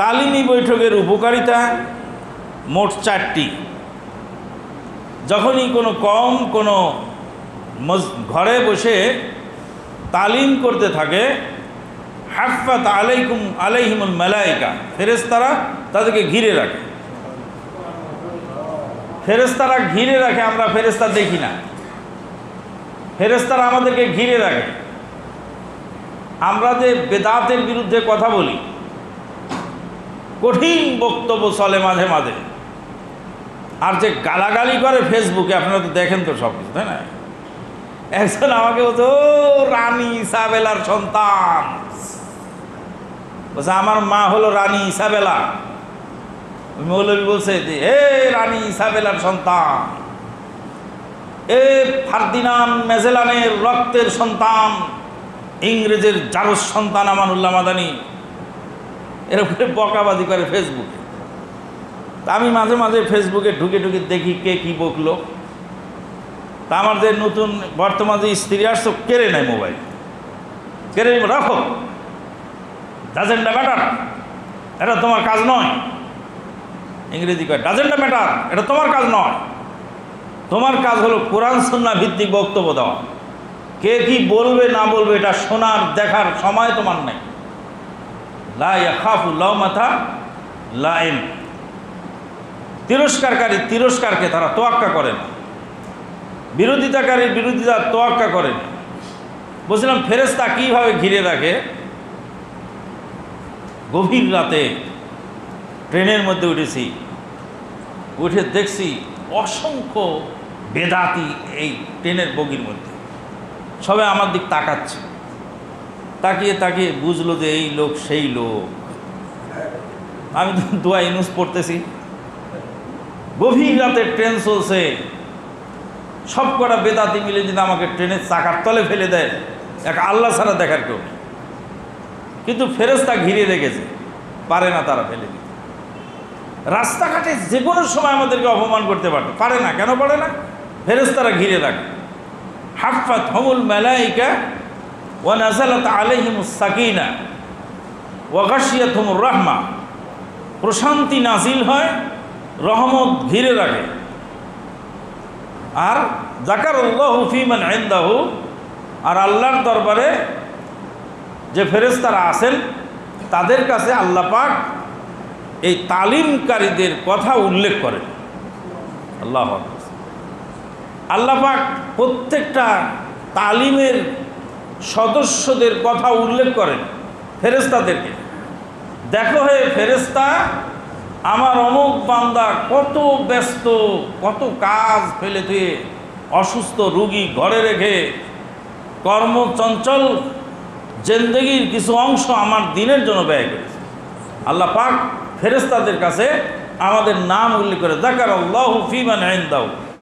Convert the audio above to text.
তালিমি বৈঠকের উপকারিতা মোট চারটি। যখনই কোনো কম, কোনো ঘরে বসে তালিম করতে থাকে হাফাত আলাইকুম, আলাইহিমুল মালাইকা ফেরেস্তারা তাদেরকে ঘিরে রাখে। ফেরেস্তারা ঘিরে রাখে, আমরা ফেরেস্তা দেখি না। ফেরেস্তারা আমাদেরকে ঘিরে রাখে। আমরা যে বেদাতের বিরুদ্ধে কথা বলি কঠিন বক্তব্য চলে মাঝে মাঝে। আর যে গালাগালি করে ফেসবুকে, আপনারা তো দেখেন তো সব কিছু, তাই না? একজন আমাকে বলছে, ও রানী ইসাবেলার সন্তান। বলছে, আমার মা হলো রানী ইসাবেলা। মৌলবী বলছে যে এ রানী ইসাবেলার সন্তান, এ ফার্দিনান মেজেলানের রক্তের সন্তান, ইংরেজের জারস সন্তান আমানুল্লাহ মাদানি। এরকম করে বকাবাদি করে ফেসবুকে তা আমি মাঝে মাঝে ফেসবুকে ঢুকে ঢুকে দেখি কে কি বকলো। তা আমার যে নতুন বর্তমান যে স্ত্রী আসছো কেড়ে নেয় মোবাইল কেড়ে রাখো। ডাজেন্ডা ম্যাটার এটা তোমার কাজ নয়। ইংরেজি কয় ডাজেন্ডা ম্যাটার এটা তোমার কাজ নয়। তোমার কাজ হলো কোরআন সন্না ভিত্তিক বক্তব্য দেওয়া। কে কি বলবে, না বলবে, এটা শোনার, দেখার সময় তোমার নেই। লা ইয়াখাফু লাউ মাথা লাইম। তিরস্কারকারী তিরস্কারকে তারা তোয়াক্কা করে না বিরোধিতাকারীর বিরোধিতা তোয়াক্কা করে না বলছিলাম ফেরেস্তা কীভাবে ঘিরে রাখে? গভীর রাতে ট্রেনের মধ্যে উঠেছি। উঠে দেখছি অসংখ্য বেদাতি এই ট্রেনের বগির মধ্যে। সবাই আমার দিক তাকাচ্ছে। তাকিয়ে তাকিয়ে বুঝলো যে এই লোক সেই লোক। আমি তো দোয়া ইনুস পড়তেছি। গভীর রাতে ট্রেন চলছে। সব কটা বেদাতি মিলে যদি আমাকে ট্রেনের চাকার তলে ফেলে দেয়, এক আল্লাহ ছাড়া দেখার কেউ কিন্তু ফেরেস্তা ঘিরে রেখেছে, পারে না তারা ফেলে দিতে। রাস্তাঘাটে যে কোনো সময় আমাদেরকে অপমান করতে পারতো পারে না, কেন পারে না? ফেরেস্তারা ঘিরে রাখে। হাফাত হমুল মেলাইকা ওয়া নাজালাত আলাইহিমুস সাকিনা ওয়া গাশিয়াতুমুর প্রশান্তি নাজিল হয়, রহমত ঘিরে রাখে। আর জাকার ফিমান আইন্দাহু আর আল্লাহর দরবারে যে ফেরেস্তারা আছেন, তাদের কাছে আল্লাহ পাক এই তালিমকারীদের কথা উল্লেখ করেন। আল্লাহ আল্লাহ পাক প্রত্যেকটা তালিমের সদস্যদের কথা উল্লেখ করেন ফেরেস্তাদেরকে দেখো হে ফেরেস্তা আমার অমুক বান্দা কত ব্যস্ত, কত কাজ ফেলে দিয়ে অসুস্থ রুগী ঘরে রেখে কর্মচঞ্চল জেন্দেগির কিছু অংশ আমার দিনের জন্য ব্যয় করেছে। আল্লাহ পাক ফেরেস্তাদের কাছে আমাদের নাম উল্লেখ করে দেখার আল্লাহ ফিমান আইন দাও